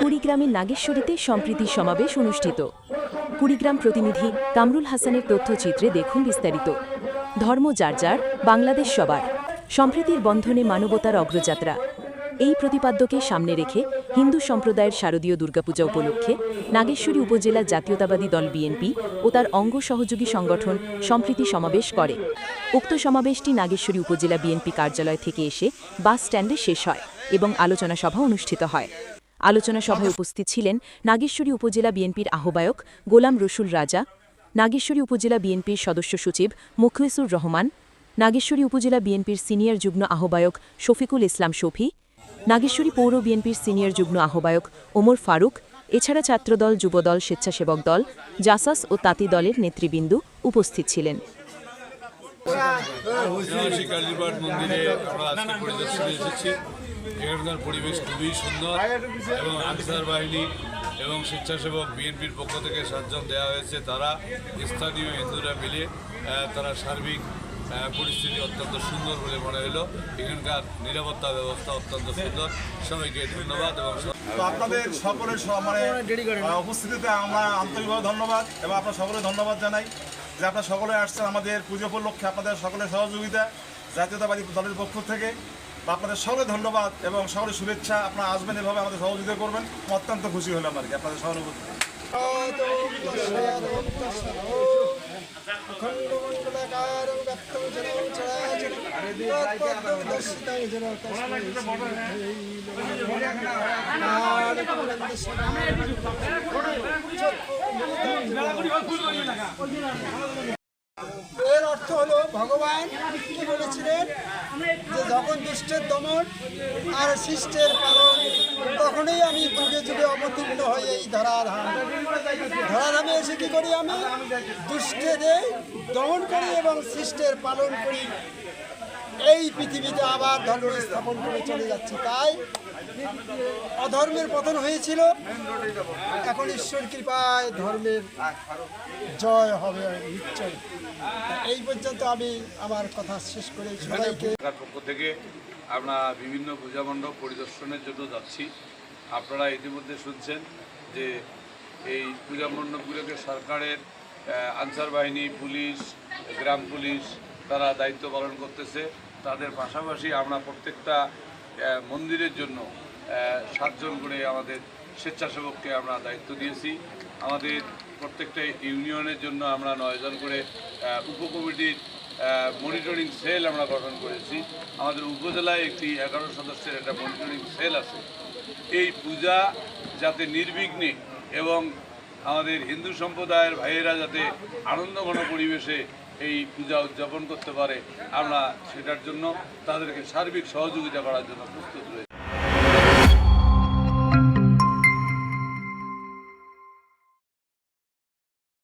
কুড়িগ্রামের নাগেশ্বরীতে সম্প্রীতি সমাবেশ অনুষ্ঠিত। কুড়িগ্রাম প্রতিনিধি কামরুল হাসানের তথ্যচিত্রে দেখুন বিস্তারিত। ধর্ম যার যার, বাংলাদেশ সবার। সম্প্রীতির বন্ধনে মানবতার অগ্রযাত্রা। এই প্রতিপাদ্যকে সামনে রেখে হিন্দু সম্প্রদায়ের শারদীয় দুর্গাপূজা উপলক্ষে নাগেশ্বরী উপজেলা জাতীয়তাবাদী দল বিএনপি ও তার অঙ্গ সহযোগী সংগঠন সম্প্রীতি সমাবেশ করে। উক্ত সমাবেশটি নাগেশ্বরী উপজেলা বিএনপি কার্যালয় থেকে এসে বাস স্ট্যান্ডে শেষ হয় এবং আলোচনা সভা অনুষ্ঠিত হয়। আলোচনা সভায় উপস্থিত ছিলেন নাগেশ্বরী উপজেলা বিএনপির আহ্বায়ক গোলাম রসুল রাজা, নাগেশ্বরী উপজেলা বিএনপির সদস্য সচিব মুখলিসুর রহমান, নাগেশ্বরী উপজেলা বিএনপির সিনিয়র যুগ্ম আহ্বায়ক শফিকুল ইসলাম শফি, নাগেশ্বরী পৌর বিএনপির সিনিয়র যুগ্ম আহ্বায়ক ওমর ফারুক, এছাড়া ছাত্রদল, যুবদল, স্বেচ্ছাসেবক দল, জাসাস ও তাঁতি দলের নেতৃবৃন্দ উপস্থিত ছিলেন। আমরা আজকে পরিদর্শনে এসেছি। এখানকার পরিবেশ খুবই সুন্দর এবং আনসার বাহিনী এবং স্বেচ্ছাসেবক বিএনপির পক্ষ থেকে সাতজন দেওয়া হয়েছে। তারা স্থানীয় হিন্দুরা মিলে তারা সার্বিক পরিস্থিতি অত্যন্ত সুন্দর বলে মনে হলো। এখানকার নিরাপত্তা ব্যবস্থা অত্যন্ত সুন্দর। সবাইকে ধন্যবাদ এবং আপনাদের সকলের মানে উপস্থিতিতে আমরা আন্তরিকভাবে ধন্যবাদ এবং আপনার সকলে ধন্যবাদ জানাই যে আপনারা সকলে আসছেন আমাদের পুজো উপলক্ষে, আপনাদের সকলের সহযোগিতা জাতীয়তাবাদী দলের পক্ষ থেকে। আপনাদের সকলে ধন্যবাদ এবং সকলের শুভেচ্ছা। আপনারা আসবেন এভাবে আমাদের সহযোগিতা করবেন। অত্যন্ত খুশি হলাম আর কি আপনাদের সহানুভূতি অর্থ হলো ভগবান কি বলেছিলেন যে যখন দুষ্টের দমন আর শিষ্টের পালন, তখনই আমি যুগে যুগে অবতীর্ণ হই এই ধরাধাম ধরাধামে এসে কি করি আমি? দুষ্টেদের দমন করি এবং সৃষ্টের পালন করি। এই পৃথিবীতে আবার ধর্ম স্থাপন করে চলে যাচ্ছে। তাই অধর্মের পতন হয়েছিল। এখন ঈশ্বর কৃপায় ধর্মের জয় হবে নিশ্চয় এই পর্যন্ত আমি আমার কথা শেষ করে সবাইকে পক্ষ থেকে আমরা বিভিন্ন পূজা মণ্ডপ পরিদর্শনের জন্য যাচ্ছি। আপনারা ইতিমধ্যে শুনছেন যে এই পূজা মণ্ডপগুলোকে সরকারের আনসার বাহিনী, পুলিশ, গ্রাম পুলিশ, তারা দায়িত্ব পালন করতেছে। তাদের পাশাপাশি আমরা প্রত্যেকটা মন্দিরের জন্য সাতজন করে আমাদের স্বেচ্ছাসেবককে আমরা দায়িত্ব দিয়েছি। আমাদের প্রত্যেকটা ইউনিয়নের জন্য আমরা নয়জন করে উপকমিটির মনিটরিং সেল আমরা গঠন করেছি। আমাদের উপজেলায় একটি এগারো সদস্যের একটা মনিটরিং সেল আছে। এই পূজা যাতে নির্বিঘ্নে এবং আমাদের হিন্দু সম্প্রদায়ের ভাইয়েরা যাতে আনন্দঘন পরিবেশে এই পূজা উদযাপন করতে পারে, আমরা সেটার জন্য তাদেরকে সার্বিক সহযোগিতা করার জন্য প্রস্তুত রয়েছি।